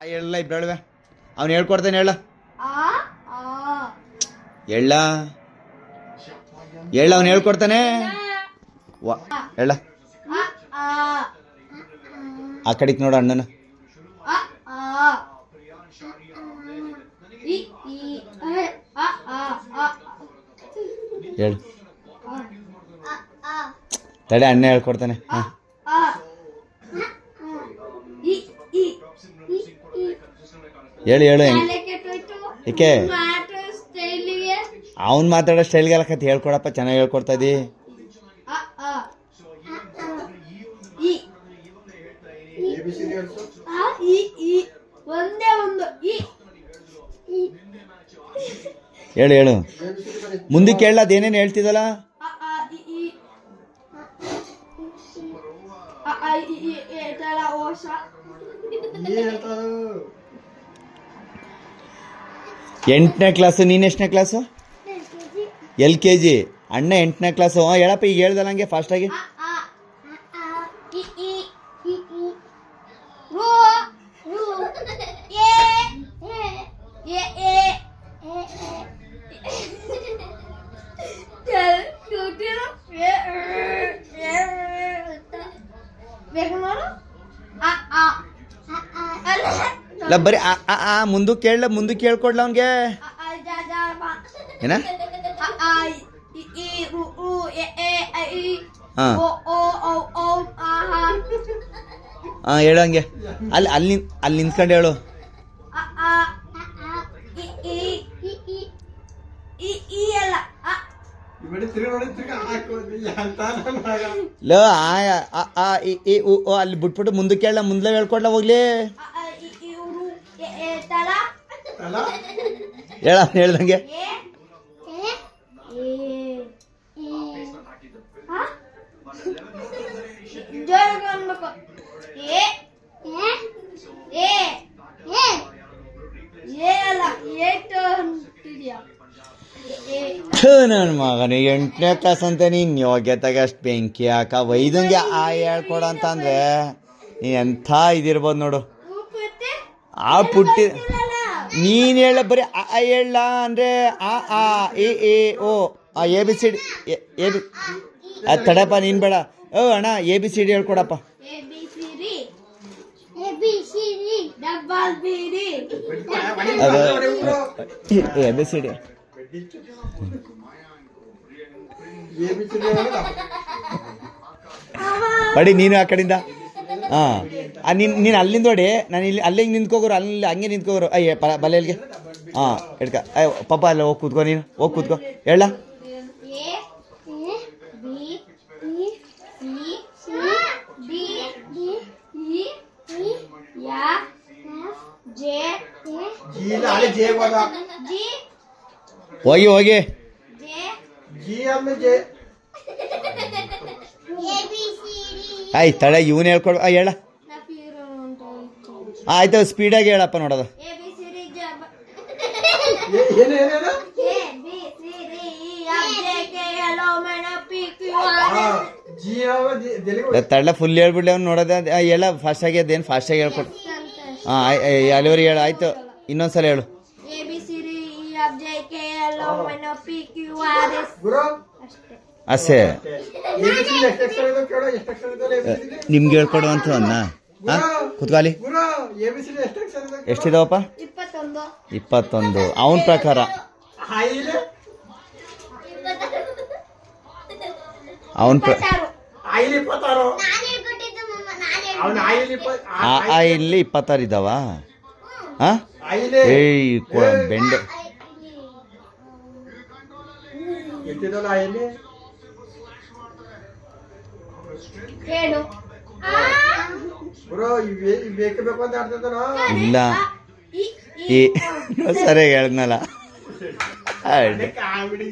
ಹೇಳಲ್ಲ ಇಬ್ಬರಳುವೆ ಅವ್ನು ಹೇಳ್ಕೊಡ್ತಾನೆ ಹೇಳ. ಹೇಳ ಹೇಳ ಅವ್ನು ಹೇಳ್ಕೊಡ್ತಾನೆ. ವ ಹೇಳ. ಆ ಕಡೆಗೆ ನೋಡು ಅಣ್ಣನ. ಹೇಳು. ತಡೆ ಅಣ್ಣ ಹೇಳ್ಕೊಡ್ತಾನೆ. ಹಾಂ. ಹೇಳು ಹೇಳು ಹೆಂಗ್ ಏಕೆ? ಅವನು ಮಾತಾಡೋ ಸ್ಟೈಲ್ಗೆಲ್ಲ ಕತೆ ಹೇಳ್ಕೊಡಪ್ಪ ಚೆನ್ನಾಗಿ ಹೇಳ್ಕೊಡ್ತಾ ಇದೀ ಆ ಆ ಇ ಈ ಒಂದೇ ಒಂದು ಇ ಇ ಹೇಳು ಹೇಳು. ಮುಂದಕ್ಕೆ ಹೇಳ ಅದೇನೇನು ಹೇಳ್ತಿದ್ದಲ್ಲ ಆ ಎಂಟನೇ ಕ್ಲಾಸು ನೀನು ಎಷ್ಟನೇ ಕ್ಲಾಸು ಎಲ್ ಕೆ ಜಿ ಅಣ್ಣ ಎಂಟನೇ ಕ್ಲಾಸು ಹಾಂ ಹೇಳಪ್ಪ ಈಗ ಹೇಳ್ದಲ್ಲ ಹಂಗೆ ಫಾಸ್ಟಾಗಿ ಆ ಆ ಆ ಇ ಇಲ್ಲ ಬರೀ ಆ ಆ ಆ ಮುಂದಕ್ಕೆ ಹೇಳ ಮುಂದಕ್ಕೆ ಕೇಳ್ಕೊಡ್ಲ ಅವ್ನಿಗೆ? ಏನ? ಹಾಂ. ಹೇಳು ಹಂಗೆ. ಅಲ್ಲಿ ಅಲ್ಲಿ ಅಲ್ಲಿ ನಿಂತ್ಕೊಂಡು ಹೇಳು. ಲೋ ಆ ಆ, ಆ ಇ ಉ ಓ ಅಲ್ಲಿ ಬಿಟ್ಬಿಟ್ಟು ಮುಂದಕ್ಕೆ ಹೇಳ ಮುಂದೆ ಹೇಳ್ಕೊಡ್ಲ ಹೋಗ್ಲಿ. ಅಂತಿದ್ಯಾ? ಹೇಳ್ದಂಗೆ ನನ್ನ ಮಗನ ಎಂಟನೇ ಕ್ಲಾಸ್ ಅಂತ ನೀನು ಯೋಗ್ಯತೆಗೆ ಅಷ್ಟು ಬೆಂಕಿ ಹಾಕ ವೈದಂಗೆ ಆ ಹೇಳ್ಕೊಡ ಅಂತ ಅಂದ್ರೆ ನೀನು ಎಂಥ ಇದಿರ್ಬೋದು ನೋಡು. ಆ ಪುಟ್ಟಿ ಇಲ್ಲಲ್ಲ ನೀನು ಹೇಳ ಬರೀ ಆ ಆ ಹೇಳ ಅಂದರೆ ಆ ಆ ಎ ಎ ಓ ಆ A B C D A B ಅದು ತಡಪ್ಪ ನೀನು ಬೇಡ ಓ ಅಣ್ಣ A B C D ಹೇಳ್ಕೊಡಪ್ಪ A B C D A B C D double B D ಅದು ಎ ಬಿ ಸಿ ಡಿ ಬಡಿ ನೀನು ಆ ಕಡೆಯಿಂದ ಹಾಂ ನೀನು ನೀನು ಅಲ್ಲಿಂದ ನೋಡಿ ನಾನು ಇಲ್ಲಿ ಅಲ್ಲಿಗೆ ನಿಂತ್ಕೋಗೋರು ಅಲ್ಲಿ ಹಂಗೆ ನಿಂತ್ಕೋಗೋರು. ಅಯ್ಯ ಪ ಬಲೆಯಲ್ಲಿಗೆ ಹಾಂ ಎಡ್ಕ ಅಯ್ಯೋ ಪಪ್ಪ ಅಲ್ಲ ಹೋಗಿ ಕೂತ್ಕೋ ನೀನು. ಹೋಗಿ ಕೂತ್ಕೋ. ಹೇಳ. ಹೋಗಿ ಹೋಗಿ. ಆಯ್ತು ತಡ ಇವನು ಹೇಳ್ಕೊಡು ಹೇಳ. ಆಯ್ತು ಸ್ಪೀಡಾಗಿ ಹೇಳಪ್ಪ ನೋಡೋದು. A B C D ಜಬ A B C D E F J K L O N O P Q R S ತಳ್ಳ full ಹೇಳ್ಬಿಡ್ಲಿ ಅವ್ನು ನೋಡೋದ ಹೇಳ ಫಾಸ್ಟಾಗಿ ಅದೇನು ಫಾಸ್ಟಾಗಿ ಹೇಳ್ಕೊಡು. ಹಾಂ ಅಲ್ಲಿವರೆಗೆ ಹೇಳು ಆಯ್ತು ಇನ್ನೊಂದ್ಸಲ ಹೇಳು. A B C D E F J K L O N O P Q R S ಅಷ್ಟೇ ಅಷ್ಟೇ ನಿಮ್ಗೆ ಹೇಳ್ಕೊಡು ಅಂತ ಅನ್ನ. ಹಾಂ ಕುತ್ಕಾಲಿ ಎಷ್ಟಿದಾವಪ್ಪ? ಇಪ್ಪತ್ತೊಂದು. ಅವನ ಪ್ರಕಾರ. ಅವನ ಪ್ರ ಆ ಇಲ್ಲಿ ಇಪ್ಪತ್ತಾರು ಇದ್ದಾವ ಹಾಂ ಏಯ್ ಕೊ- ಬೆಂಡೆ ಹೇಳು. ಇಲ್ಲ. ಈ ಸರಿ ಹೇಳಿದ್ನಲ್ಲ. ಕಾಮಿಡಿ